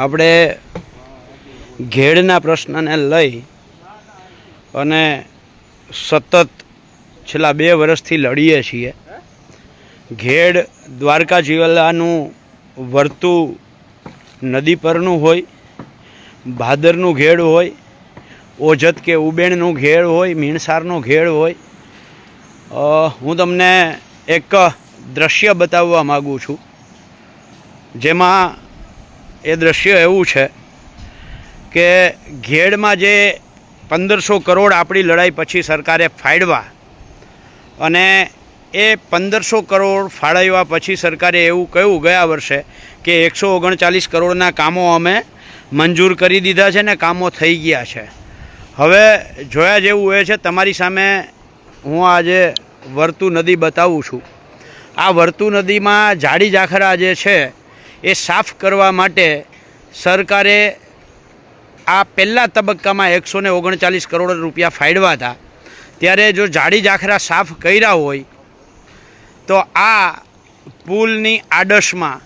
આપણે ઘેડના પ્રશ્નને લઈ અને સતત છેલ્લા બે વર્ષથી લડીએ છીએ. ઘેડ દ્વારકા જિલ્લાનું વર્તું નદી પરનું હોય, ભાદરનું ઘેડ હોય, ઓજત કે ઉબેણનું ઘેડ હોય, મીણસારનો ઘેડ હોય હું તમને એક દ્રશ્ય બતાવવા માગું છું. જેમાં એ દ્રશ્ય એવું છે કે ઘેડમાં જે પંદરસો કરોડ આપણી લડાઈ પછી સરકારે ફાળવા અને એ પંદરસો કરોડ ફાળવ્યા પછી સરકારે એવું કહ્યું ગયા વર્ષે કે એકસો ઓગણચાલીસ કરોડના કામો અમે મંજૂર કરી દીધા છે ને કામો થઈ ગયા છે. હવે જોયા જેવું એ છે, તમારી સામે હું આજે વર્તુ નદી બતાવું છું. આ વર્તુ નદીમાં જાડી જાખરા જે છે એ સાફ કરવા માટે સરકારે આ પહેલા તબક્કામાં એકસો ને ઓગણચાલીસ કરોડ રૂપિયા ફાળવા હતા. ત્યારે જો જાડી જાખરા સાફ કર્યા હોય, તો આ પુલની આડશમાં,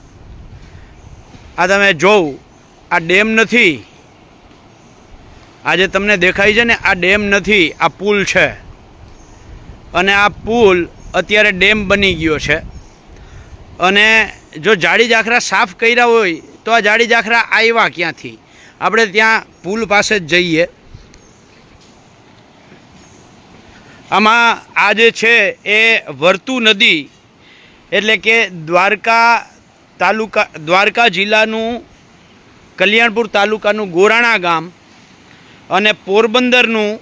આ તમે જોવું આ ડેમ નથી. આજે તમને દેખાય છે ને, આ ડેમ નથી, આ પુલ છે. અને આ પુલ અત્યારે ડેમ બની ગયો છે. અને જો જાડી જાખરા સાફ કર્યા હોય, તો આ જાડી જાખરા આવ્યા ક્યાંથી? આપણે ત્યાં પુલ પાસે જ જઈએ. આમાં આ જે છે, એ વર્તુ નદી, એટલે કે દ્વારકા તાલુકા, દ્વારકા જિલ્લાનું કલ્યાણપુર તાલુકાનું ગોરાણા ગામ અને પોરબંદરનું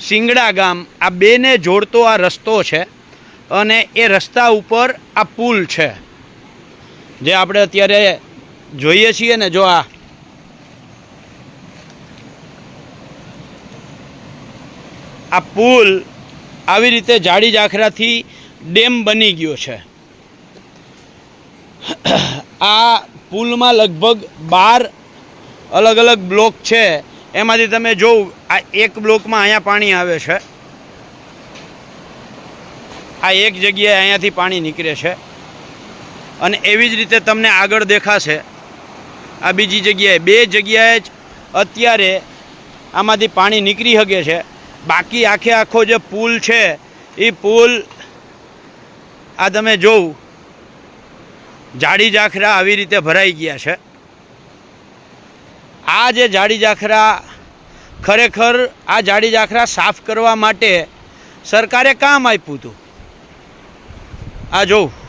સિંગડા ગામ, આ બેને જોડતો આ રસ્તો છે અને એ રસ્તા ઉપર આ પુલ છે. જે આપણે અત્યારે જોઈએ છીએ ને, જો આ. આ પુલ આવી રીતે જાડી જાખરાથી ડેમ બની ગયો છે. આ પુલમાં લગભગ બાર અલગ અલગ બ્લોક છે. એમાંથી તમે જોવ, આ એક બ્લોકમાં અહીંયા પાણી આવે છે. આ એક જગ્યાએ અહીંયાથી પાણી નીકળે છે. અને એવી જ રીતે તમને આગળ દેખાશે. આ બીજી જગ્યાએ, બે જગ્યાએ જ અત્યારે આમાંથી પાણી નીકળી શકે છે. બાકી આખે આખો જે પુલ છે, એ પુલ આ તમે જોવું, જાડી જાખરા આવી રીતે ભરાઈ ગયા છે. આ જે જાડી જાખરા ખરેખર આ જાડી જાખરા સાફ કરવા માટે સરકારે કામ આપ્યું હતું. આ જોઉં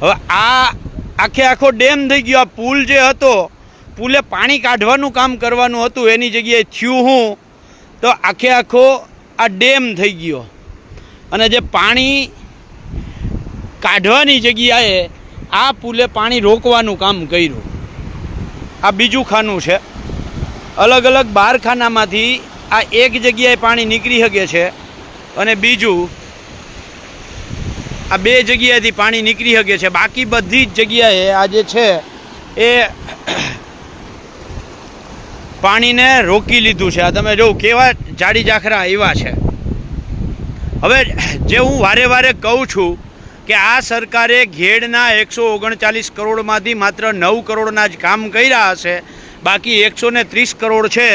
હવે આ આખે આખો ડેમ થઈ ગયો. આ પુલ જે હતો, પુલે પાણી કાઢવાનું કામ કરવાનું હતું, એની જગ્યાએ થયું હું. તો આખે આખો આ ડેમ થઈ ગયો. અને જે પાણી કાઢવાની જગ્યાએ આ પુલે પાણી રોકવાનું કામ કર્યું. આ બીજું ખાનું છે. અલગ અલગ બાર ખાનામાંથી આ એક જગ્યાએ પાણી નીકળી શકે છે. અને બીજું આ બે જગ્યાએથી પાણી નીકળી શકે છે. બાકી બધી જ જગ્યાએ આ જે છે, એ પાણીને રોકી લીધું છે. આ તમે જોવું કેવા જાડી જાખરા આવ્યા છે. હવે જે હું વારે વારે કહું છું કે આ સરકારે ઘેડના એકસો ઓગણચાલીસ કરોડમાંથી માત્ર નવ કરોડના જ કામ કર્યા હશે. બાકી એકસો ને ત્રીસ કરોડ છે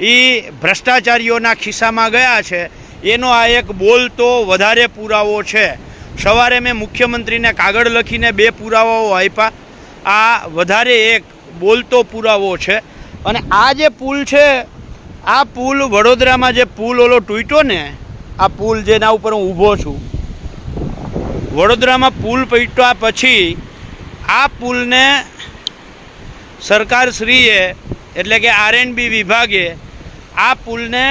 એ ભ્રષ્ટાચારીઓના ખિસ્સામાં ગયા છે. એનો આ એક બોલતો વધારે પુરાવો છે. સવારે મેં મુખ્યમંત્રીને કાગળ લખીને બે પુરાવાઓ આપ્યા. આ વધારે એક બોલતો પુરાવો છે. અને આ જે પુલ છે, આ પુલ વડોદરામાં જે પુલ ઓલો તૂટ્યો ને, આ પુલ જેના ઉપર હું ઊભો છું. વડોદરામાં પુલ પૈટ્યા પછી આ પુલને સરકારશ્રીએ, એટલે કે આરએનબી વિભાગે આ પુલને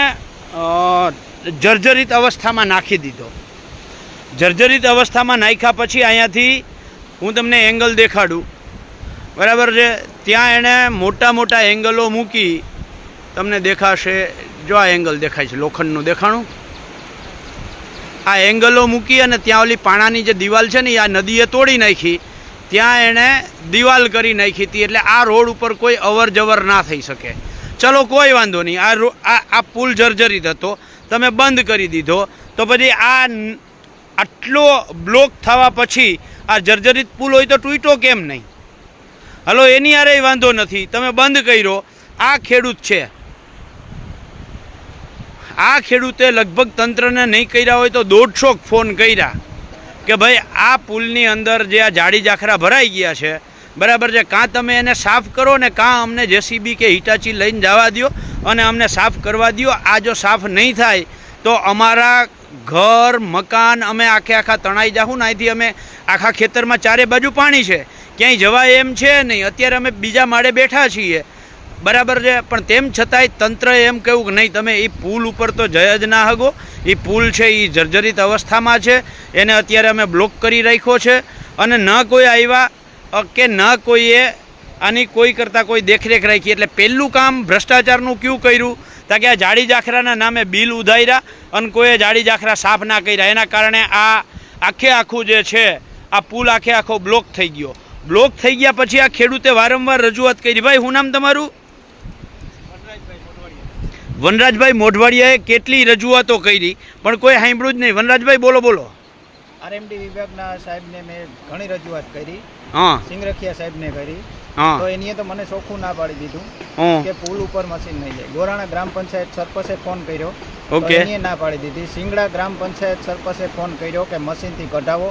જર્જરિત અવસ્થામાં નાખી દીધો. જર્જરિત અવસ્થામાં નાખ્યા પછી અહીંયાથી હું તમને એંગલ દેખાડું. બરાબર છે? ત્યાં એણે મોટા મોટા એંગલો મૂકી તમને દેખાશે. જો આ એંગલ દેખાય છે, લોખંડનું દેખાણું. આ એંગલો મૂકી અને ત્યાં ઓલી પાણાની જે દિવાલ છે ને આ નદીએ તોડી નાખી. ત્યાં એણે દિવાલ કરી નાખી હતી, એટલે આ રોડ ઉપર કોઈ અવર જવર ના થઈ શકે. ચલો, કોઈ વાંધો નહીં. આ આ પુલ જર્જરિત હતો. તમે બંધ કરી દીધો. તો પછી આ આટલો બ્લોક થવા પછી આ જર્જરિત પુલ હોય તો તૂટ્યો કેમ નહીં? હલો, એની આરે વાંધો નથી. તમે બંધ કર્યો. આ ખેડૂત છે. આ ખેડૂતે લગભગ તંત્રને નહીં કર્યા હોય તો દોઢસો ફોન કર્યા કે ભાઈ, આ પુલની અંદર જે આ જાડી જાખરા ભરાઈ ગયા છે, બરાબર છે? કાં તમે એને સાફ કરો ને કાં અમને જેસીબી કે હિટાચી લઈને જવા દ્યો અને અમને સાફ કરવા દ્યો. આ જો સાફ નહીં થાય તો અમારા ઘર, મકાન, અમે આખે આખા તણાઈ જાહું ને અહીંથી અમે આખા ખેતરમાં ચારે બાજુ પાણી છે. ક્યાંય જવાય એમ છે નહીં. અત્યારે અમે બીજા માળે બેઠા છીએ. બરાબર છે? પણ તેમ છતાંય તંત્ર એમ કહ્યું કે નહીં, તમે એ પુલ ઉપર તો જય જ ના હગો. એ પુલ છે, એ જર્જરિત અવસ્થામાં છે. એને અત્યારે અમે બ્લોક કરી રાખ્યો છે. અને ન કોઈ આવ્યા કે ન કોઈએ આની કોઈ કરતાં કોઈ દેખરેખ રાખી. એટલે પહેલું કામ ભ્રષ્ટાચારનું ક્યું કર્યું? તા કે આ જાડી જાખરાના નામે બિલ ઉધાર્યા અને કોઈએ જાડી જાખરા સાફ ના કર્યા. એના કારણે આ આખે આખું જે છે આ પુલ આખે આખો બ્લોક થઈ ગયો. બ્લોક થઈ ગયા પછી આ ખેડૂતે વારંવાર રજૂઆત કરી ભાઈ શું નામ તમારું? વનરાજભાઈ મોઢવાડિયાએ કેટલી રજૂઆતો કરી પણ કોઈ સાંભળ્યું જ નહીં. વનરાજભાઈ બોલો બોલો. આરએમડી વિભાગના સાહેબને મેં ઘણી રજૂઆત કરી. હા. સિંગરખિયા સાહેબને કરી. તો એની તો મને ચોખ્ખું ના પાડી દીધું કે પુલ ઉપર મશીન નહીં જાય. ગોરાણા ગ્રામ પંચાયત સરપંચે ફોન કર્યો. ઓકે. એનીએ ના પાડી દીધી. સિંગડા ગ્રામ પંચાયત સરપંચે ફોન કર્યો કે મશીનથી કઢાવો.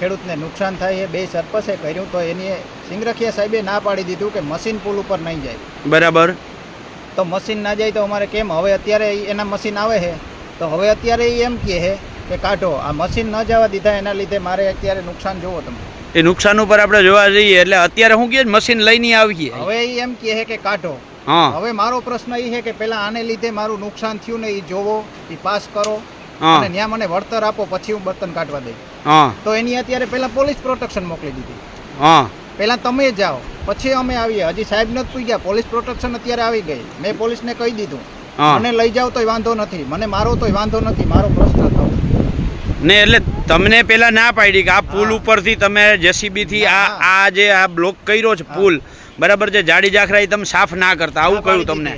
ખેડૂતને નુકસાન થાય એ બે સરપંચે કર્યું. તો એની સિંગરખિયા સાહેબે ના પાડી દીધું કે મશીન પુલ ઉપર નહીં જાય. બરાબર. તો મશીન ના જાય તો અમારે કેમ? હવે અત્યારે એના મશીન આવે છે તો હવે અત્યારે એમ કહે છે કે કાઢો. આ મશીન ન જવા દીધા એના લીધે મારે અત્યારે નુકસાન જોવો તમે. એ નુકસાન ઉપર આપણે જોવા જઈએ એટલે અત્યારે હું કે મશીન લઈને આવીએ. હવે એ એમ કહે છે કે કાઢો. હા. હવે મારો પ્રશ્ન એ છે કે પેલા આને લીધે મારું નુકસાન થયું ને એ જોવો એ પાસ કરો અને ત્યાં મને વળતર આપો પછી હું બર્તન કાઢવા દઈ તો એની અત્યારે પેલા પોલીસ પ્રોટેક્શન મોકલી દીધી. હા. પેલા તમે જાઓ પછી અમે આવીએ. હજી સાહેબ નથી ગયા. પોલીસ પ્રોટેક્શન અત્યારે આવી ગઈ. મેં પોલીસને કહી દીધું. મને લઈ જાવ તોય વાંધો નથી. મને મારો તોય વાંધો નથી. મારો પ્રશ્ન ને એટલે તમને પેલા ના પાડી કે આ પુલ ઉપરથી તમે જેસીબીથી આ આ જે આ બ્લોક કર્યો છે પુલ બરાબર છે? જાડી જાખરા તમે સાફ ના કરતા. આવું કહ્યું તમને.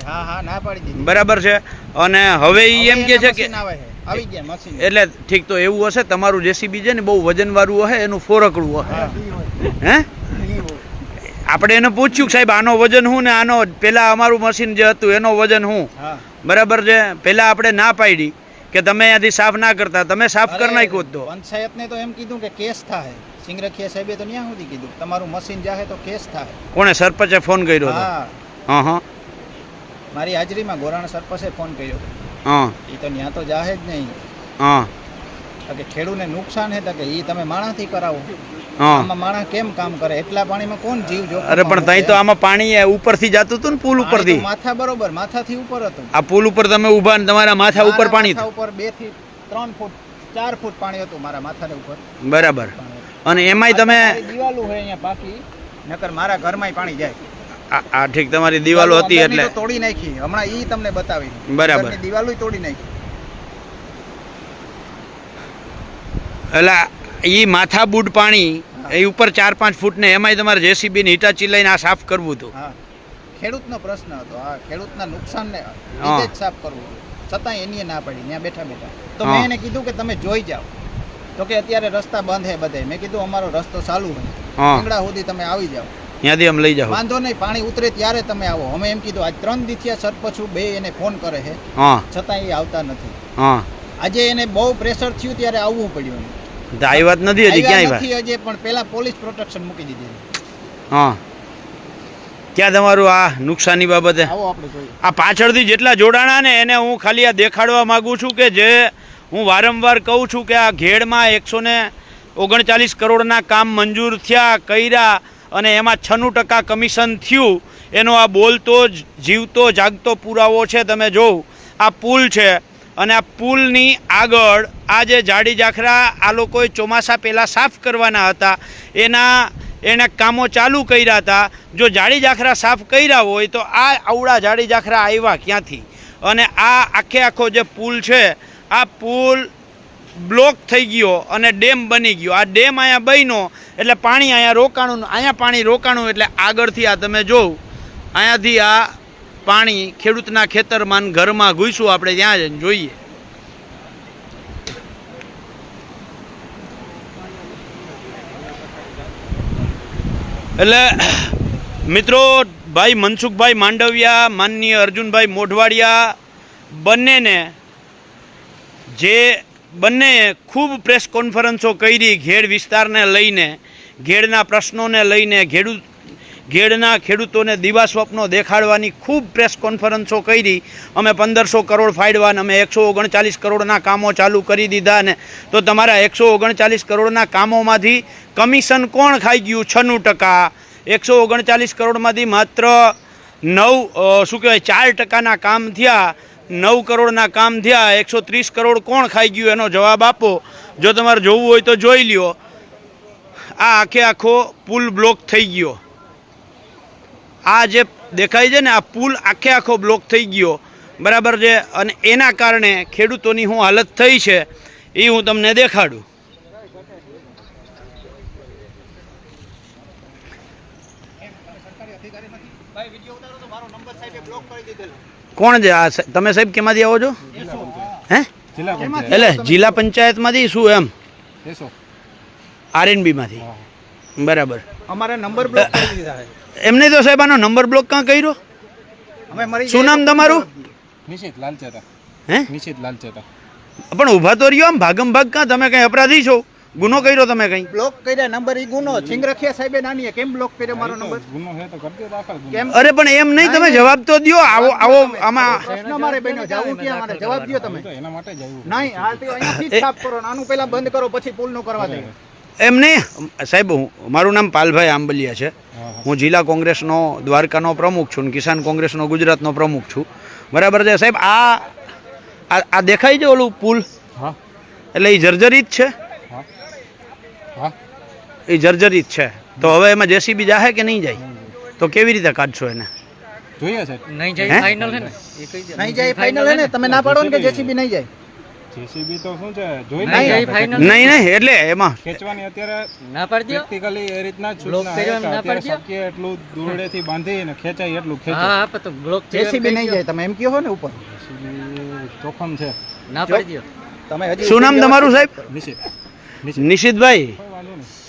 બરાબર છે? અને હવે એ એમ કે છે કે એટલે ઠીક તો એવું હશે તમારું જેસીબી છે ને બહુ વજનવાળું હશે એનું ફોરકડું હશે. હા. હે? આપણે એને પૂછ્યું કે સાહેબ આનો વજન શું ને આનો? પેલા અમારું મશીન જે હતું એનો વજન શું બરાબર છે? પેલા આપણે ના પાડી. કે તમે અહીંયાથી સાફ ના કરતા તમે સાફ કરી નાખ્યું તો. પંચાયતને તો એમ કીધું કે કેસ થાય. સિંગરખિયા સાહેબે તો ન્યા સુધી કીધું. તમારું મશીન જાહે તો કેસ થાય. કોણે સરપંચે ફોન કર્યો હા. હા મારી હાજરીમાં ગોરાણ સરપંચે ફોન કર્યો. હા. એ તો ન્યા તો જાહે જ નહીં. હા. કે ખેડૂને નુકસાન હે તો કે એ તમે માણાથી કરાવો. આમાં માણસ કેમ કામ કરે? એટલા પાણીમાં કોણ જીવ જો અરે પણ તઈ તો આમાં પાણી ઉપરથી જતું હતું ને પુલ ઉપરથી. માથા બરોબર માથાથી ઉપર હતું. આ પુલ ઉપર તમે ઊભા ને તમારા માથા ઉપર પાણી ઉપર બેથી ત્રણ ફૂટ ચાર ફૂટ પાણી હતું મારા માથાને ઉપર. બરાબર. અને એમાંય તમે દિવાલો હોય અહીંયા બાકી નકર મારા ઘરમાંય પાણી જાય. આ ઠીક તમારી દિવાલો હતી એટલે તોડી નાખી. હમણાં ઈ તમને બતાવી. બરાબર. દિવાલો તોડી નાખી. એટલે ઈ માથા બૂટ પાણી એ ઉપર ચાર પાંચ ફૂટ ને એમાંય તમારે જેસીબી ને હિટાચી લઈને આ સાફ કરવું હતું. ખેડૂતનો પ્રશ્ન હતો. આ ખેડૂતના નુકસાનને રીતે જ સાફ કરવું હતું. છતાંય એની ના પડી. ત્યાં બેઠા બેઠા. તો મેં એને કીધું કે તમે જોઈ જાઓ. તો કે અત્યારે રસ્તા બંધ હે બધે. મેં કીધું અમારો રસ્તો ચાલુ હોય. હા. સુધી તમે આવી જાઓ. ત્યાંથી આમ લઈ જાઓ. વાંધો નહીં પાણી ઉતરે ત્યારે તમે આવો. અમે એમ કીધું આજ ત્રણ દિથિયા સરપંચું બે એને ફોન કરે છે. છતાં એ આવતા નથી. આજે એને બહુ પ્રેશર થયું ત્યારે આવવું પડ્યું એને. તો આવી વાત નથી હજી ક્યાં આવ્યા આવ્યા હજી પણ પેલા પોલીસ પ્રોટેક્શન મૂકી દીધી હા. ક્યાં તમારું આ નુકસાની બાબતે? આ પાછળથી જેટલા જોડાણા ને એને હું ખાલી આ દેખાડવા માંગુ છું કે જે હું વારંવાર કહું છું કે આ ઘેડમાં એકસો ને ઓગણચાલીસ કરોડના કામ મંજૂર થયા કર્યા અને એમાં છન્નું ટકા કમિશન થયું. એનો આ બોલતો જ જીવતો જાગતો પુરાવો છે. તમે જોવ આ પુલ છે. અને આ પુલની આગળ આ જે જાડી જાખરા આ લોકોએ ચોમાસા પહેલાં સાફ કરવાના હતા, એના એના કામો ચાલુ કર્યા હતા. જો જાડી જાખરા સાફ કર્યા હોય તો આ આવડા જાડી જાખરા આવ્યા ક્યાંથી? અને આ આખે આખો જે પુલ છે, આ પુલ બ્લોક થઈ ગયો અને ડેમ બની ગયો. આ ડેમ અહીંયા બન્યો, એટલે પાણી અહીંયા રોકાણું, અહીંયા પાણી રોકાણું, એટલે આગળથી આ તમે જોવ, અહીંયાથી આ પાણી ખેડૂતના ખેતરમાં ઘરમાં ઘૂસ્યું, આપણે ત્યાં જઈને જોઈએ. એટલે, મિત્રો, ભાઈ મનસુખભાઈ માંડવિયા, માનનીય અર્જુનભાઈ મોઢવાડિયા, બંનેને જે બંને ખૂબ પ્રેસ કોન્ફરન્સો કરી ઘેડ વિસ્તારને લઈને, ઘેડના પ્રશ્નોને લઈને ખેડૂત ઘેડના ખેડૂતોને દીવા સ્વપ્નો દેખાડવાની ખૂબ પ્રેસ કોન્ફરન્સો કરી. અમે પંદરસો કરોડ ફાળવા અમે એકસો ઓગણચાલીસ કરોડના કામો ચાલુ કરી દીધા ને તો તમારા એકસો ઓગણચાલીસ કરોડના કામોમાંથી કમિશન કોણ ખાઈ ગયું? છન્નું ટકા. એકસો ઓગણચાલીસ કરોડમાંથી માત્ર નવ શું કહેવાય, ચાર ટકાના કામ થયા. નવ કરોડના કામ થયા, એકસો ત્રીસ કરોડ કોણ ખાઈ ગયું? એનો જવાબ આપો. જો તમારે જોવું હોય તો જોઈ લ્યો. આ આખે આખો પુલ બ્લોક થઈ ગયો. આ જે દેખાય છે ને આ પુલ આખે આખો બ્લોક થઈ ગયો. બરાબર છે? અને એના કારણે ખેડૂતોની શું હાલત થઈ છે એ હું તમને દેખાડું. કોણ છે? આ તમે સાહેબ કેમાંથી આવો છો? હે? એટલે જિલ્લા પંચાયતમાંથી શું એમ? આરએનબીમાંથી બરાબર. અમારે નંબર બ્લોક કરી દીધા છે. એમને તો સાહેબ આનો નંબર બ્લોક કાં કર્યો? અમે મરી શું નામ તમારું? નિશિત લાલચેતા હે? નિશિત લાલચેતા પણ ઊભા તો રહ્યો આમ ભાગમ ભાગ કાં? તમે કઈ અપરાધી છો? ગુનો કર્યો તમે કઈ? બ્લોક કર્યા નંબર ઈ ગુનો. સિંગરખિયા સાહેબે નાની કેમ બ્લોક કર્યો મારો નંબર ગુનો હે તો કરજો દાખલ ગુનો. અરે પણ એમ નહીં તમે જવાબ તો દ્યો. આવો આવો આમાં પ્રશ્ન મારે બેનો જાવું કે મારે જવાબ દ્યો તમે. એના માટે જ નહીં હાલ તો અહીંયાથી જ સાફ કરો. નાનું આનું પહેલા બંધ કરો પછી પુલનું કરવા દે. એમ નહીં. સાહેબ હું મારું નામ પાલભાઈ આંબલિયા છે. હા, જિલ્લા કોંગ્રેસનો દ્વારકાનો પ્રમુખ છું કિસાન કોંગ્રેસનો ગુજરાતનો પ્રમુખ છું. બરાબર છે? સાહેબ આ આ દેખાય છે ઓલું પુલ? એટલે એ જર્જરિત છે? હા. હા. એ જર્જરિત છે. તો હવે એમાં જેસીબી જાહે કે નહીં જાય? તો કેવી રીતે કાઢશો એને? જોઈએ છે નહીં જાય ફાઇનલ હે ને? નહીં જાય. ફાઇનલ હે ને? તમે ના પાડો ને કે જેસીબી નહીં જાય? જેસીબી તો શું છે? જોઈ નહીં નહીં નહીં એટલે એમાં. ખેંચવાની અત્યારે ના પડજો. પ્રેક્ટિકલી એ રીતના સૂચના ના પડજો. કે એટલું દોરડેથી બાંધી ને ખેંચાય એટલું હા હા તો બ્લોક જેસીબી નહીં જાય. તમે એમ કહો ને ઉપર. જોખમ છે. ના પડજો. તમે હજી શું નામ તમારું સાહેબ? નિશિત. નિશિત. નિશિતભાઈ.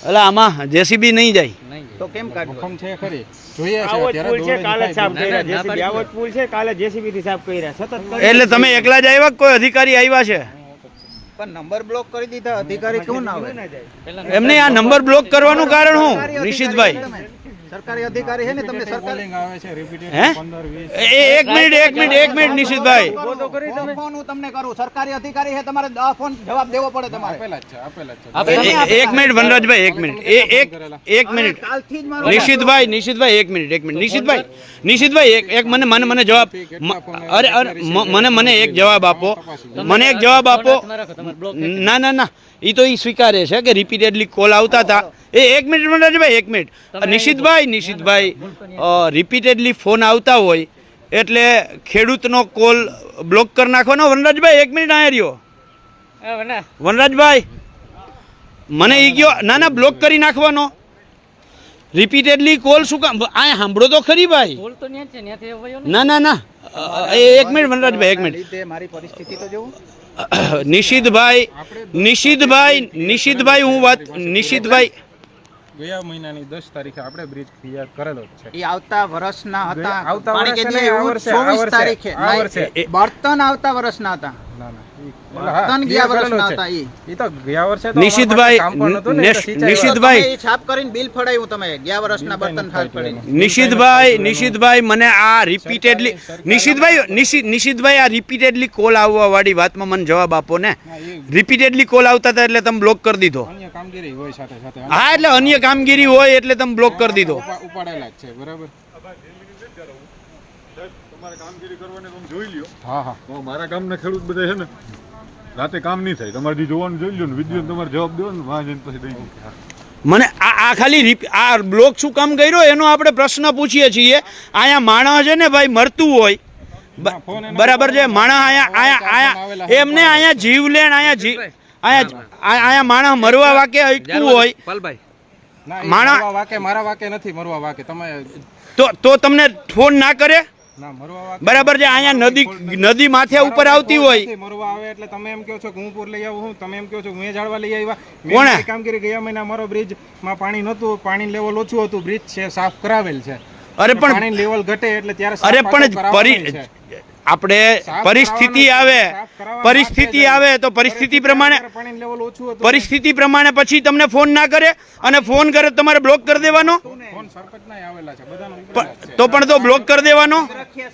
એટલે આમાં જેસીબી નહીં જાય. તો કેમ કાઢવો છે ખરી. જોઈએ છે આવો પુલ છે કાલે સાફ કર્યા. ના, ના આવો પુલ છે કાલે જેસીબી થી સાફ કર્યા. સતત એટલે તમે એકલા જ આવ્યા કોઈ અધિકારી આવ્યા છે? પણ નંબર બ્લોક કરી દીધા અધિકારી કેમ ના આવે એમને આ નંબર બ્લોક કરવાનું કારણ શું? સરકારી નિશિતભાઈ. સરકારી અધિકારી છે ને તમને સરકાર આવે છે repeated 15, 20. એ એ- મિનિટ એક મિનિટ એક મિનિટ નિશિતભાઈ. ફોન ફોન હું તમને કરું. સરકારી અધિકારી છે તમારે દસ ફોન જવાબ દેવો પડે તમારે. આપેલા જ છે આપેલા જ છે. આપે એ- એ- એક મિનિટ વનરાજભાઈ એક મિનિટ. એ એક એક મિનિટ. કાલથી જ મારો નિશિતભાઈ નિશિતભાઈ એક મિનિટ એક મિનિટ. નિશિતભાઈ નિશિતભાઈ એક એક મને મને મને જવાબ અરે અરે મને મને એક જવાબ આપો. મને એક જવાબ આપો. ના ના ના. એ તો એ સ્વીકારે છે કે રિપીટેડલી કોલ આવતા હતા. એ એક મિનિટ વનરાજભાઈ એક minute. Nishitbhai Nishitbhai repeatedly phone આવતા હોય એટલે ખેડૂતનો કોલ બ્લોક કરી નાખવાનો વનરાજભાઈ એક મિનિટ અહીંયા રહ્યો. વનરાજભાઈ મને એ ગયો ના ના બ્લોક કરી નાખવાનો. રિપીટેડલી કોલ શું કામ? આ સાંભળો તો ખરી ભાઈ. પુલ તો ન્યા છે ન્યાથી હવે ના ના ના. એ એક મિનિટ વનરાજભાઈ એક મિનિટ. મારી પરિસ્થિતિ તો જોવું. નિશિતભાઈ નિશિતભાઈ નિશિતભાઈ હું વાત નિશિતભાઈ ગયા મહિનાની દસ તારીખે આપણે બ્રિજ ક્લિયર કરેલો છે. એ આવતા વર્ષના હતા. આવતા વર્ષે આ એવું વર્ષે, આ 24 વર્ષે, તારીખે. બર્તન આવતા વર્ષના હતા. ના ના. નિશિતભાઈ. નિશિતભાઈ. તમે ઈ છાપ કરીને બિલ ફડાવ્યું તમે ગયા વર્ષના બર્તન થાળ પડીને. નિશિતભાઈ નિશિતભાઈ મને આ રિપીટેડલી નિશિતભાઈ નિશિત નિશિતભાઈ આ રિપીટેડલી કોલ આવવા વાળી વાતમાં મને જવાબ આપો ને. રિપીટેડલી કોલ આવતા હતા એટલે તમે બ્લોક કરી દીધો. અન્ય કામગીરી હોય સાથે સાથે. હા એટલે અન્ય કામગીરી હોય એટલે તમે બ્લોક કરી દીધો. ઉપાડેલા છે બરાબર. તમારે કામગીરી કરવાની તમે જોઈ લ્યો. હા હા. મારા ગામના ખેડૂત બધા છે ને રાતે કામ નહીં થાય. તમારે જે જોવાનું જોઈ લ્યો ને તમારે જવાબ દેવો ને વાં જઈને પછી દઈ દો. મને આ આ ખાલી આ બ્લોક શું કામ કર્યો એનો આપણે પ્રશ્ન પૂછીએ છીએ. અહીંયા માણસ છે ને ભાઈ મરતું હોય. બરાબર છે? માણસ અહીંયા આયા આયા અહીંયા અહીંયા એમને અહીંયા જીવલેણ અહીંયા જીવ અહીંયા અહીંયા માણસ મરવા વાકે અટકવું હોય. ઈ વાકે મારા વાકે નથી મરવા વાકે. તમે તો તો તમને ફોન ના કરે? બરાબર છે અહીંયા નદી નદી માથે ઉપર આવતી હોય. મરવા આવે એટલે તમે એમ કહો છો કે હું પૂર લઈ આવું હું તમે એમ કહો છો કે મેં જાળવા લઈ આવ્યા. કોણ? કામગીરી ગયા મહિના મારો બ્રિજમાં પાણી નહોતું પાણી લેવલ ઓછું હતું બ્રિજ છે સાફ કરાવેલ છે. અરે પણ પાણી લેવલ ઘટે એટલે ત્યારે અરે પણ. આપણે પરિસ્થિતિ આવે પરિસ્થિતિ આવે તો પરિસ્થિતિ પ્રમાણે પરિસ્થિતિ પ્રમાણે પછી તમને ફોન ના કરે અને ફોન કરે તમારે બ્લોક કરી દેવાનો. તો પણ તો બ્લોક કરી દેવાનો.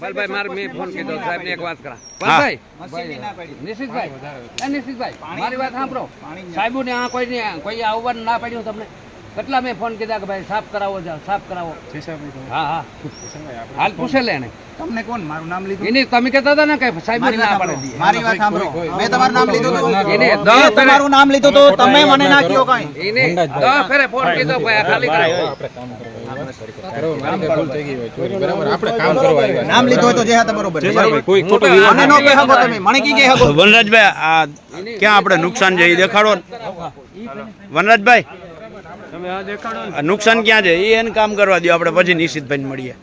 ભાઈ મારે મેં ફોન કીધો સાહેબ ને એક વાત કરા. હા. ભાઈ નિશિતભાઈ નિશિતભાઈ મારી વાત સાંભળો. સાહેબ ને આ કોઈ કોઈ આવવાનું ના પડ્યું તમને? કેટલા મેં ફોન કીધા કે ભાઈ સાફ કરાવો જાઓ સાફ કરાવો. હા હા. હાલ પૂછે લે તમને કોણ? મારું નામ લીધું? એને તમે કહેતા હતા ને કે સાહેબ મારી ના વાત પાડે. સાંભળો. મારી વાત સાંભળો. મેં તમારું નામ લીધું હતું એને તમારું નામ લીધું તો તમે મને ના કયો કાઈ? એને દસ ફેરે ફોન કીધો ભાઈ આ ખાલી કરાવો બરાબર, મારી ભૂલ થઈ ગઈ હોય, ચોરી, બરાબર, આપણે કામ કરવા આવ્યા નામ લીધું હોય તો જે હતા બરોબર કોઈ ખોટો મને નો કહી શકો તમે. મને કી કહી શકો વનરાજભાઈ આ ક્યાં આપણે નુકસાન જે દેખાડો? વનરાજભાઈ નુકસાન ક્યાં છે? એ એને કામ કરવા દો આપણે પછી નિશ્ચિતભાઈ મળીએ.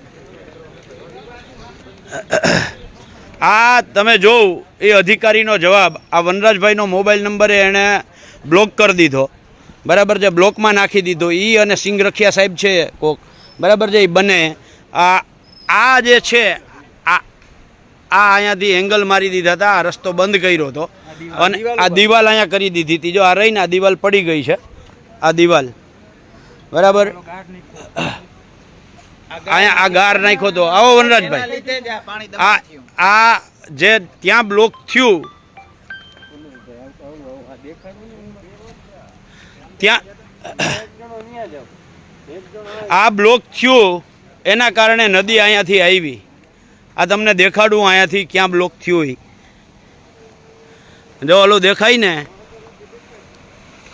આ તમે જોવ એ અધિકારીનો જવાબ આ વનરાજભાઈનો મોબાઈલ નંબર એણે બ્લોક કરી દીધો. બરાબર છે બ્લોકમાં નાખી દીધો. એ અને સિંગ રખિયા સાહેબ છે કોક. બરાબર છે એ બને. આ આ જે છે આ આ અહીંયાથી એંગલ મારી દીધા હતા આ રસ્તો બંધ કર્યો હતો. અને આ દિવાલ અહીંયા કરી દીધી હતી. જો આ રહીને આ દિવાલ પડી ગઈ છે. આ દિવાલ. બરાબર? અહીંયા આ ગાર નાખ્યો તો. આવો વનરાજભાઈ. આ આ જે ત્યાં બ્લોક થયું ત્યાં આ બ્લોક થયું એના કારણે નદી અહીંયાથી આવી. આ તમને દેખાડું અહીંયાથી ક્યાં બ્લોક થયું. જો ઓલું દેખાય ને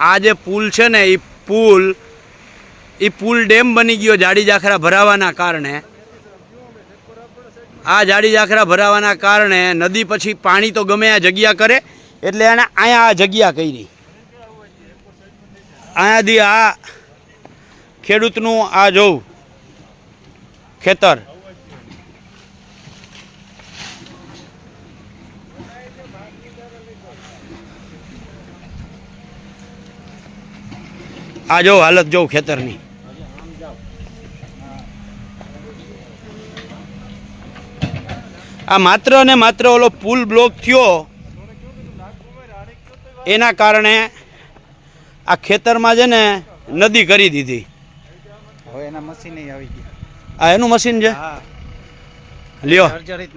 આ જે પુલ છે ને એ પુલ એ પુલ ડેમ બની ગયો જાડી જાખરા ભરાવાના કારણે. આ જાડી જાખરા ભરાવાના કારણે નદી પછી પાણી તો ગમે આ જગ્યા કરે, એટલે એણે અહીંયા આ જગ્યા કરી. અહીંયાથી આ ખેડૂતનું આ જોઉં ખેતર. આ જો હાલત જોઉં ખેતરની. આ માત્ર ને માત્ર ઓલો પુલ બ્લોક થયો એના કારણે આ ખેતરમાં છે ને નદી કરી દીધી. હવે એના મશીન આવી ગયા. આ એનું મશીન છે? લ્યો.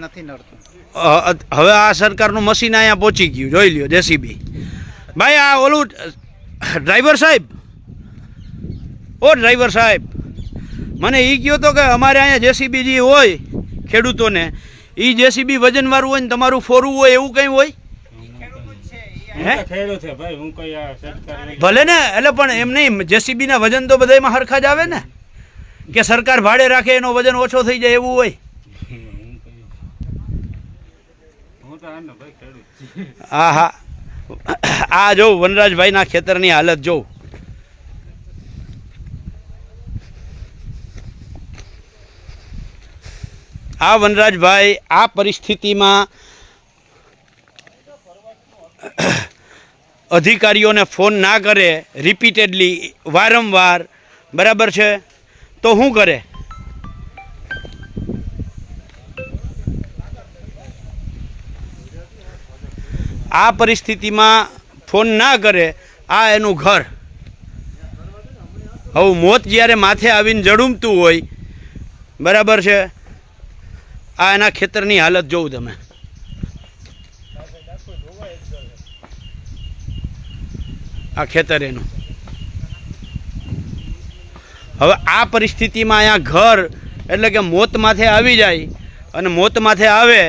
નથી નડતું. હવે આ સરકારનું મશીન અહીંયા પહોંચી ગયું. જોઈ લ્યો જેસીબી ભાઈ આ ઓલું ડ્રાઈવર સાહેબ? ઓ ડ્રાઈવર સાહેબ મને એ કહ્યો તો કે અમારે અહીંયા જેસીબી જે હોય ખેડૂતોને એ જેસીબી વજનવાળું હોય ને તમારું ફોરવું હોય એવું કંઈ હોય? ભલે ને એટલે પણ એમ નહીં જેસીબી ના વજન તો બધામાં હરખા જ આવે ને. કે સરકાર ભાડે રાખે એનો વજન ઓછો થઈ જાય એવું હોય. હું હા આ જો વનરાજભાઈના ખેતરની હાલત જો. આ વનરાજભાઈ, આ પરિસ્થિતિમાં અધિકારીઓને ફોન ના કરે રિપીટેડલી વારંવાર, બરાબર છે? તો શું કરે? આ પરિસ્થિતિમાં ફોન ના કરે, આ એનું ઘર. હવે, મોત જ્યારે માથે આવીને જડુમતું હોય, બરાબર છે? આ એના ખેતરની હાલત જોઉં તમે. આ ખેતર એનું. હવે આ પરિસ્થિતિમાં અહીંયા ઘર એટલે કે મોત માથે આવી જાય અને મોત માથે આવે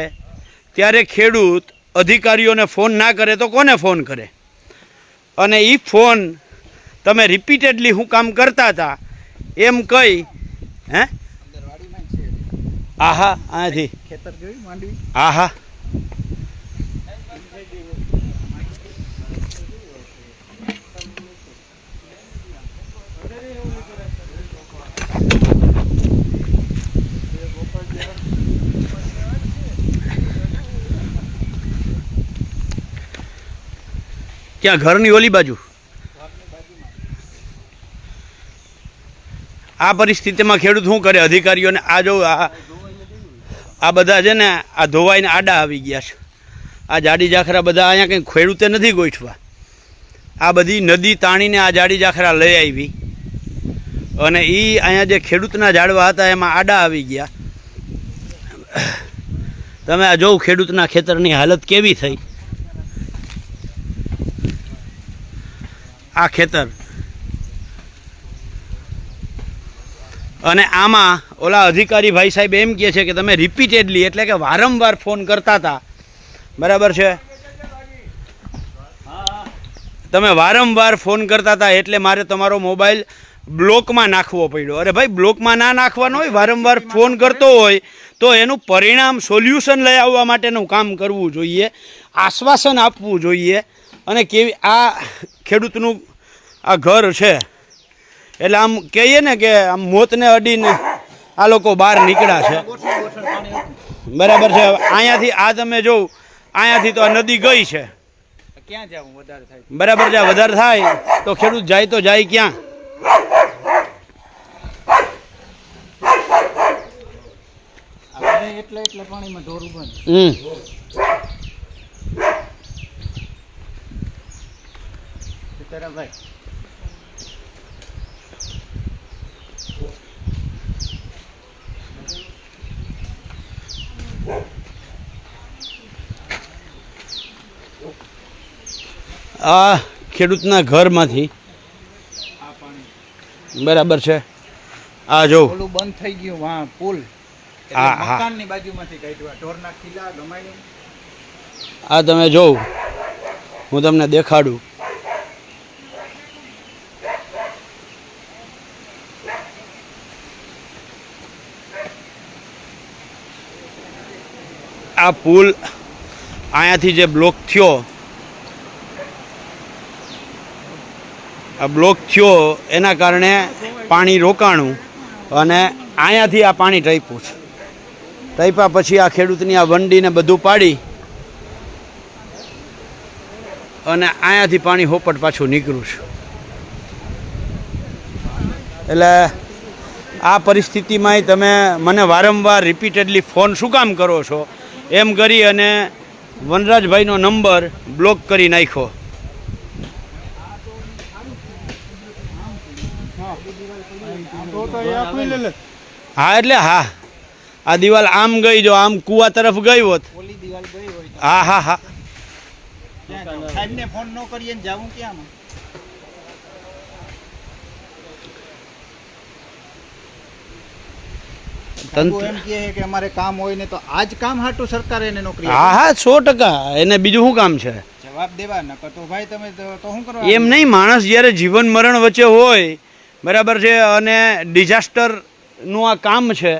ત્યારે ખેડૂત અધિકારીઓને ફોન ના કરે તો કોને ફોન કરે? અને એ ફોન તમે રિપીટેડલી હું કામ કરતા હતા એમ કહી, હે? આહા અહીંયાથી ખેતર જોયું માંડવી? આહા. ક્યાં ઘરની ઓલી બાજુ? આ પરિસ્થિતિમાં ખેડૂત શું કરે? અધિકારીઓને આ જો આ આ બધા છે ને, આ ધોવાઈને આડા આવી ગયા છે. આ જાડી જાખરા બધા અહીંયા કંઈ ખેડૂતે નથી ગોઠવા આ બધી નદી તાણીને આ જાડી જાખરા લઈ આવી. અને એ અહીંયા જે ખેડૂતના ઝાડવા હતા, એમાં આડા આવી ગયા. તમે આ જોઉં ખેડૂતના ખેતરની હાલત કેવી થઈ. આ ખેતર. અને આમાં ઓલા અધિકારી ભાઈ સાહેબ એમ કહે છે કે તમે રિપીટેડલી એટલે કે વારંવાર ફોન કરતા હતા. બરાબર છે? તમે વારંવાર ફોન કરતા હતા એટલે મારે તમારો મોબાઈલ બ્લોકમાં નાખવો પડ્યો. અરે ભાઈ બ્લોકમાં ના નાખવાનો હોય, વારંવાર ફોન કરતો હોય, તો એનું પરિણામ સોલ્યુશન લઈ આવવા માટેનું કામ કરવું જોઈએ, આશ્વાસન આપવું જોઈએ. અને કેવી આ ખેડૂતનું આ ઘર છે. એટલે આમ કહીએ ને કે આમ મોતને અડીને આ લોકો બહાર નીકળ્યા છે. બરાબર છે. અહીંયાથી આ તમે જોવ અહીંયાથી તો આ નદી ગઈ છે. ક્યાં જાવું વધારે થાય? બરાબર છે. વધારે થાય તો ખેડૂત જાય તો જાય ક્યાં? એટલે એટલે પાણીમાં ઢોર હમ. સીતારામભાઈ આ ખેડૂતના ઘરમાંથી. બરાબર છે. આ જો. ઓલું બંધ થઈ ગયું હા પુલ. હા, હા. મકાનની બાજુમાંથી કાઢ્યું આ ઢોરના ખીલા ગમાડ્યું આ તમે જોવ હું તમને દેખાડું. આ પુલ અહીંયાથી જે બ્લોક થયો બ્લોક થયો એના કારણે પાણી રોકાણું અને અહીંયાથી આ પાણી ટાઈપું છે. ટપ્યા પછી આ ખેડૂતની આ વંડીને બધું પાડી અને અહીંયાથી પાણી હોપટ પાછું નીકળું છું. એટલે આ પરિસ્થિતિમાંય તમે મને વારંવાર રિપીટેડલી ફોન શું કામ કરો છો? એમ કરી અને વનરાજભાઈનો નંબર બ્લોક કરી નાખ્યો તો તો એ આપી લે લે હા એટલે હા. આ દિવાલ આમ ગઈ જો આમ કુવા તરફ ગઈ હોત. ઓલી દિવાલ ગઈ હોય તો. હા હા હા. ક્યાં જાવું? સાહેબને ફોન ન કરીએ જાવું ક્યાં તંત્ર એમ કહે કે અમારે કામ હોય ને તો આજ કામ હાટું સરકારે એને નોકરી હા હા સો ટકા. એને બીજું શું કામ છે? જવાબ દેવા નકર તો ભાઈ તમે તો શું કરવા એમ નહીં માણસ જ્યારે જીવન મરણ વચ્ચે હોય બરાબર છે અને ડિઝાસ્ટરનું આ કામ છે.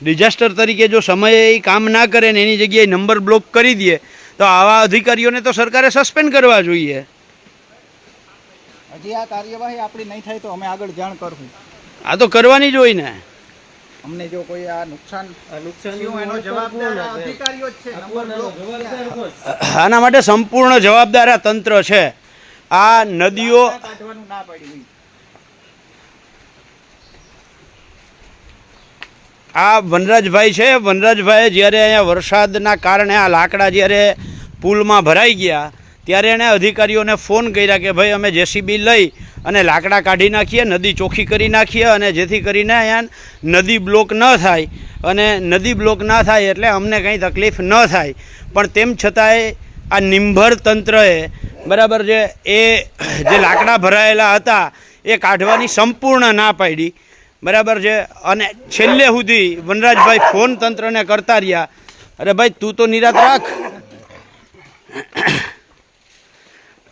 ડિઝાસ્ટર તરીકે જો સમયે એ કામ ના કરે ને એની જગ્યાએ નંબર બ્લોક કરી દે તો આવા અધિકારીઓને તો સરકારે સસ્પેન્ડ કરવા જોઈએ. હજી આ કાર્યવાહી આપણી નહીં થાય તો અમે આગળ જાણ કરશું. આ તો કરવાની જ હોય ને. અમને જો કોઈ આ નુકસાન એનો જવાબદાર અધિકારીઓ જ છે નંબર બ્લોક થયા. આના માટે સંપૂર્ણ જવાબદાર આ તંત્ર છે. આ નદીઓ કાઢવાનું ના પાડ્યું આ વનરાજભાઈ છે. વનરાજભાઈએ જ્યારે અહીંયા વરસાદના કારણે આ લાકડા જ્યારે પુલમાં ભરાઈ ગયા, ત્યારે એણે અધિકારીઓને ફોન કર્યા કે ભાઈ અમે જેસીબી લઈ અને લાકડા કાઢી નાખીએ, નદી ચોખ્ખી કરી નાખીએ અને જેથી કરીને અહીંયા નદી બ્લોક ન થાય. અને નદી બ્લોક ના થાય એટલે અમને કંઈ તકલીફ ન થાય. પણ તેમ છતાંય આ નિંભર તંત્રએ બરાબર છે એ જે લાકડા ભરાયેલા હતા, એ કાઢવાની સંપૂર્ણ ના પાડી. બરાબર છે? અને છેલ્લે સુધી વનરાજભાઈ ફોન તંત્રને કરતા રહ્યા. અરે ભાઈ, તું તો નિરાત રાખ.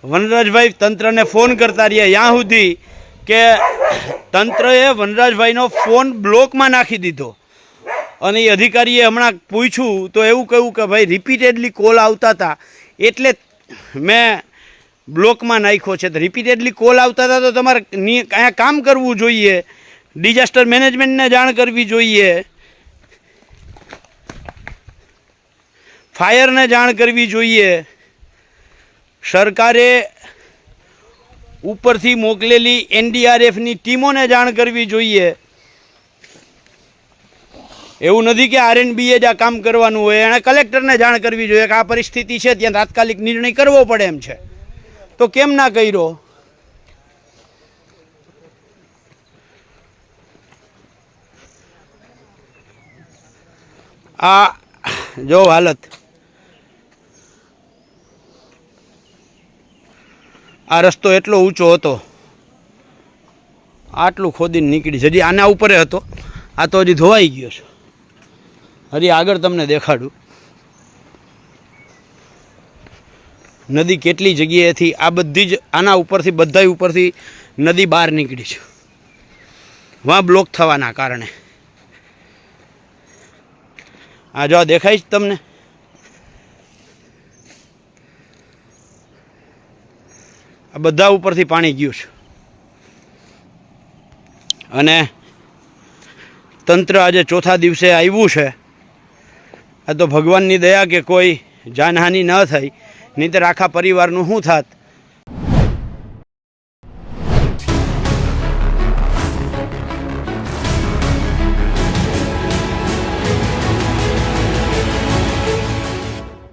વનરાજભાઈ તંત્રને ફોન કરતા રહ્યા. ત્યાં સુધી કે તંત્રએ વનરાજભાઈનો ફોન બ્લોકમાં નાખી દીધો. અને એ અધિકારીએ હમણાં પૂછ્યું, તો એવું કહ્યું કે ભાઈ રિપીટેડલી કોલ આવતા હતા. એટલે મેં બ્લોકમાં નાખ્યો છે. તો રિપીટેડલી કોલ આવતા હતા તો તમારે કાંઈ કામ કરવું જોઈએ? ડિઝાસ્ટર મેનેજમેન્ટને જાણ કરવી જોઈએ. ફાયરને જાણ કરવી જોઈએ. સરકારે ઉપરથી મોકલેલી એનડીઆરએફની ટીમોને જાણ કરવી જોઈએ. એવું નથી કે આરએનબીએ જ આ કામ કરવાનું હોય, એણે કલેક્ટરને જાણ કરવી જોઈએ કે આ પરિસ્થિતિ છે, ત્યાં તાત્કાલિક નિર્ણય કરવો પડે એમ છે. તો કેમ ના કર્યો? આ, જો હાલત. આ રસ્તો એટલો ઊંચો હતો. આટલું ખોદીને નીકળી હજી આના ઉપર હતો. આ તો હજી ધોવાઈ ગયો છે. હજી આગળ તમને દેખાડું. નદી કેટલી જગ્યાએથી આ બધી જ, આના ઉપરથી, બધાય ઉપરથી નદી બહાર નીકળી છે. વાં બ્લોક થવાના કારણે. આ જો દેખાય છે તમને? આ બધા ઉપરથી પાણી ગયું છે. અને તંત્ર આજે ચોથા દિવસે આવ્યું છે. આ તો ભગવાનની દયા કે કોઈ જાનહાનિ ન થઈ. નહીંતર આખા પરિવારનું શું થાત?